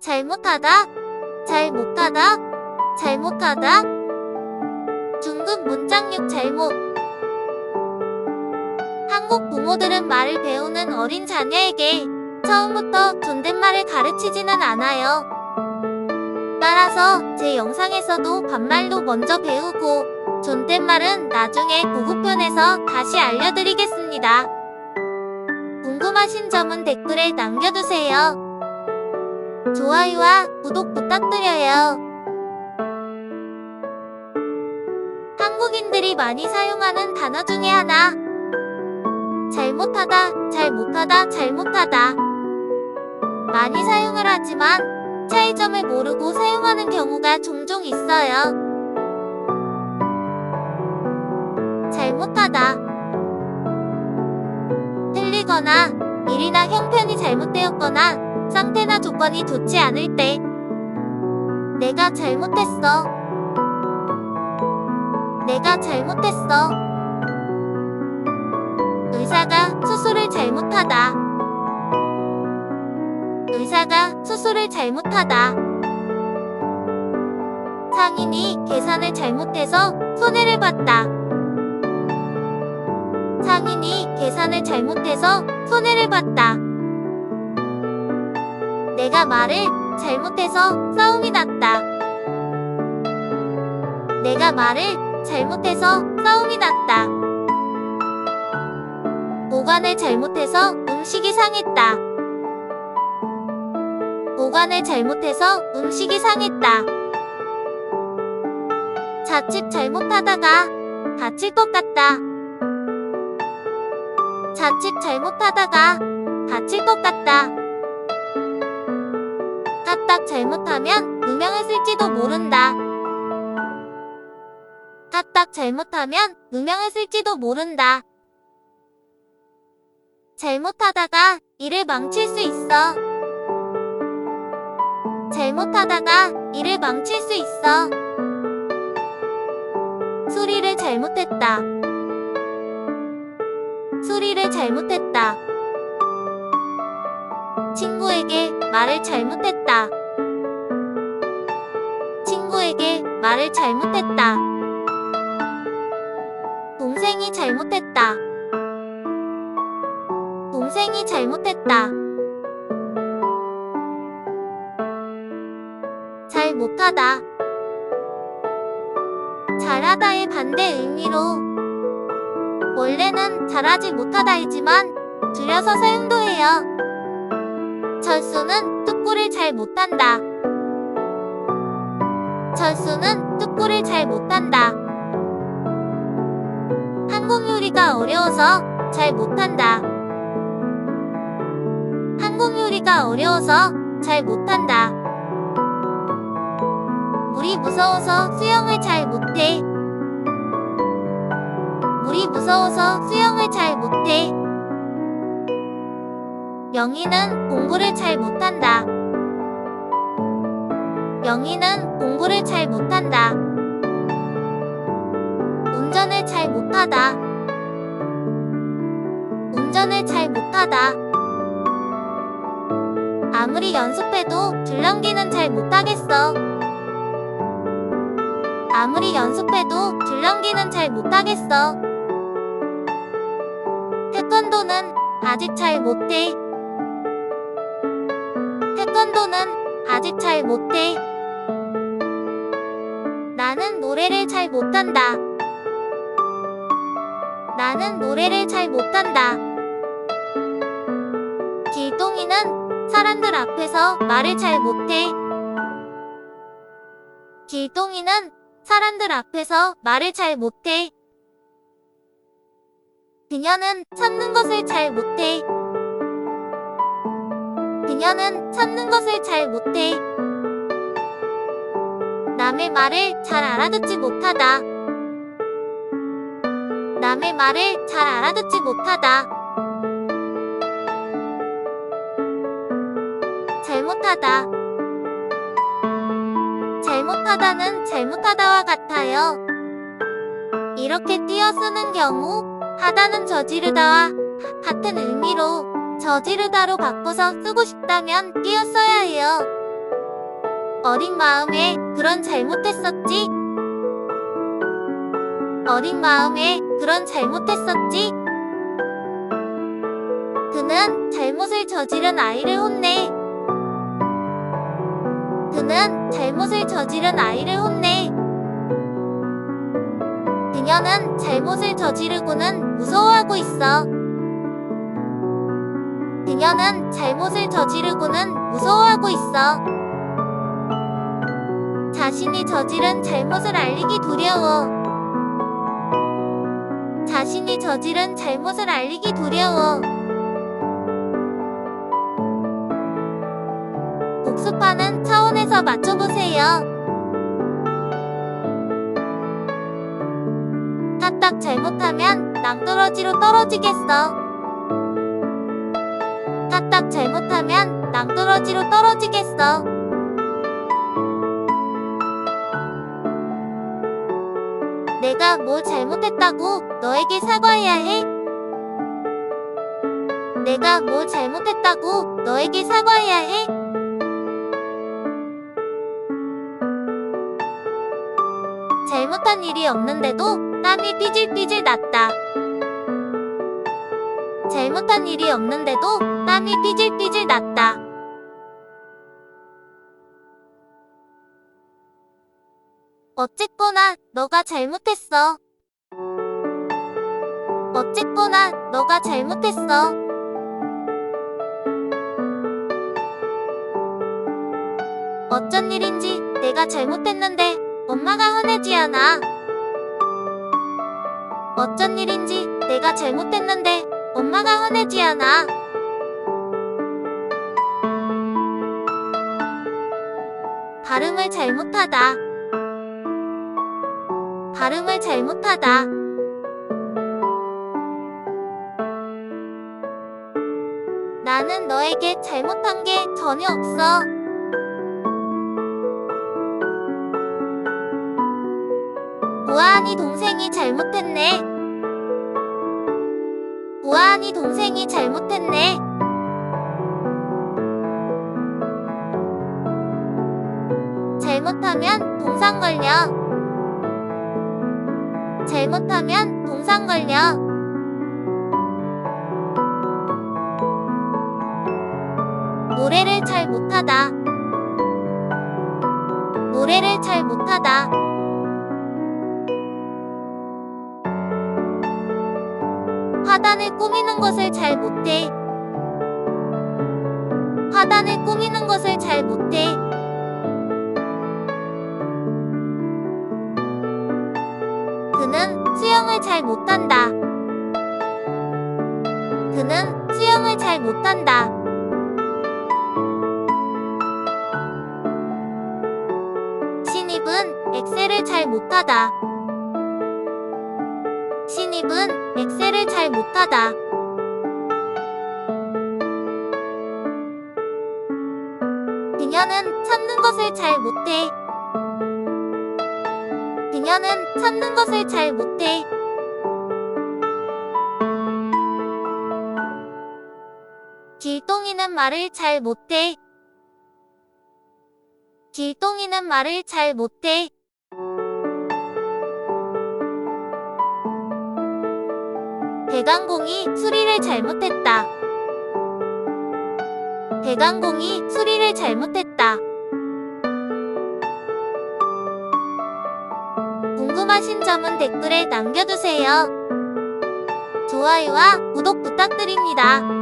잘못하다, 잘못하다, 잘못하다. 중급 문장력 잘못. 한국 부모들은 말을 배우는 어린 자녀에게 처음부터 존댓말을 가르치지는 않아요. 따라서 제 영상에서도 반말로 먼저 배우고 존댓말은 나중에 고급편에서 다시 알려드리겠습니다. 궁금하신 점은 댓글에 남겨주세요. 좋아요와 구독 부탁드려요. 한국인들이 많이 사용하는 단어 중에 하나. 잘못하다, 잘못하다, 잘못하다. 많이 사용을 하지만 차이점을 모르고 사용하는 경우가 종종 있어요. 잘못하다. 틀리거나 일이나 형편이 잘못되었거나 상태나 조건이 좋지 않을 때 내가 잘못했어. 내가 잘못했어. 의사가 수술을 잘못하다. 의사가 수술을 잘못하다. 상인이 계산을 잘못해서 손해를 봤다. 상인이 계산을 잘못해서 손해를 봤다. 내가 말을 잘못해서 싸움이 났다. 내가 말을 잘못해서 싸움이 났다. 보관을 잘못해서 음식이 상했다. 보관을 잘못해서 음식이 상했다. 자칫 잘못하다가 다칠 것 같다. 자칫 잘못하다가 다칠 것 같다. 잘못하면 누명을 쓸지도 모른다. 까딱 잘못하면 누명을 쓸지도 모른다. 잘못하다가 일을 망칠 수 있어. 잘못하다가 일을 망칠 수 있어. 수리를 잘못했다. 수리를 잘못했다. 친구에게 말을 잘못했다. 말을 잘못했다. 동생이 잘못했다. 동생이 잘못했다. 잘 못하다. 잘하다의 반대 의미로 원래는 잘하지 못하다이지만 줄여서 사용도 해요. 철수는 뚝구를 잘 못한다. 철수는 뚝구를 잘 못한다. 한국 요리가 어려워서 잘 못한다. 한국 요리가 어려워서 잘 못한다. 물이 무서워서 수영을 잘 못해. 물이 무서워서 수영을 잘 못해. 영희는 공부를 잘 못한다. 영희는 공부를 잘 못한다. 운전을 잘 못하다. 운전을 잘 못하다. 아무리 연습해도 줄넘기는 잘 못하겠어. 아무리 연습해도 줄넘기는 잘 못하겠어. 태권도는 아직 잘 못해. 태권도는 아직 잘 못해. 노래를 잘 못한다. 나는 노래를 잘 못한다. 길동이는 사람들 앞에서 말을 잘 못해. 길동이는 사람들 앞에서 말을 잘 못해. 그녀는 참는 것을 잘 못해. 그녀는 참는 것을 잘 못해. 남의 말을 잘 알아듣지 못하다. 남의 말을 잘 알아듣지 못하다. 잘못하다. 잘못하다는 잘못하다와 같아요. 이렇게 띄어 쓰는 경우 하다는 저지르다와 같은 의미로 저지르다로 바꿔서 쓰고 싶다면 띄어 써야 해요. 어린 마음에 그런 잘못했었지? 어린 마음에 그런 잘못했었지? 그는 잘못을 저지른 아이를 혼내. 그는 잘못을 저지른 아이를 혼내. 그녀는 잘못을 저지르고는 무서워하고 있어. 그녀는 잘못을 저지르고는 무서워하고 있어. 자신이 저지른 잘못을 알리기 두려워. 자신이 저지른 잘못을 알리기 두려워. 복습하는 차원에서 맞춰보세요. 까딱 잘못하면 낭떠러지로 떨어지겠어. 까딱 잘못하면 낭떠러지로 떨어지겠어. 내가 뭘 잘못했다고 너에게 사과해야 해? 내가 뭘 잘못했다고 너에게 사과해야 해? 잘못한 일이 없는데도 땀이 삐질삐질 났다. 잘못한 일이 없는데도 땀이 삐질삐질 났다. 어쨌거나 너가 잘못했어. 어쨌거나 너가 잘못했어. 어쩐 일인지 내가 잘못했는데 엄마가 화내지 않아. 어쩐 일인지 내가 잘못했는데 엄마가 화내지 않아. 발음을 잘못하다. 발음을 잘못하다. 나는 너에게 잘못한 게 전혀 없어. 보아하니 동생이 잘못했네. 보아하니 동생이 잘못했네. 잘못하면 동상 걸려. 잘못하면 동상 걸려. 노래를 잘 못하다. 노래를 잘 못하다. 화단을 꾸미는 것을 잘 못해. 화단을 꾸미는 것을 잘 못해. 그는 수영을 잘 못한다. 그는 수영을 잘 못한다. 신입은 엑셀을 잘 못하다. 신입은 엑셀을 잘 못하다. 그녀는 참는 것을 잘 못해. 그녀는 참는 것을 잘 못해. 길동이는 말을 잘 못해. 길동이는 말을 잘 못해. 대강공이 수리를 잘못했다. 대강공이 수리를 잘못했다. 궁금하신 점은 댓글에 남겨주세요. 좋아요와 구독 부탁드립니다.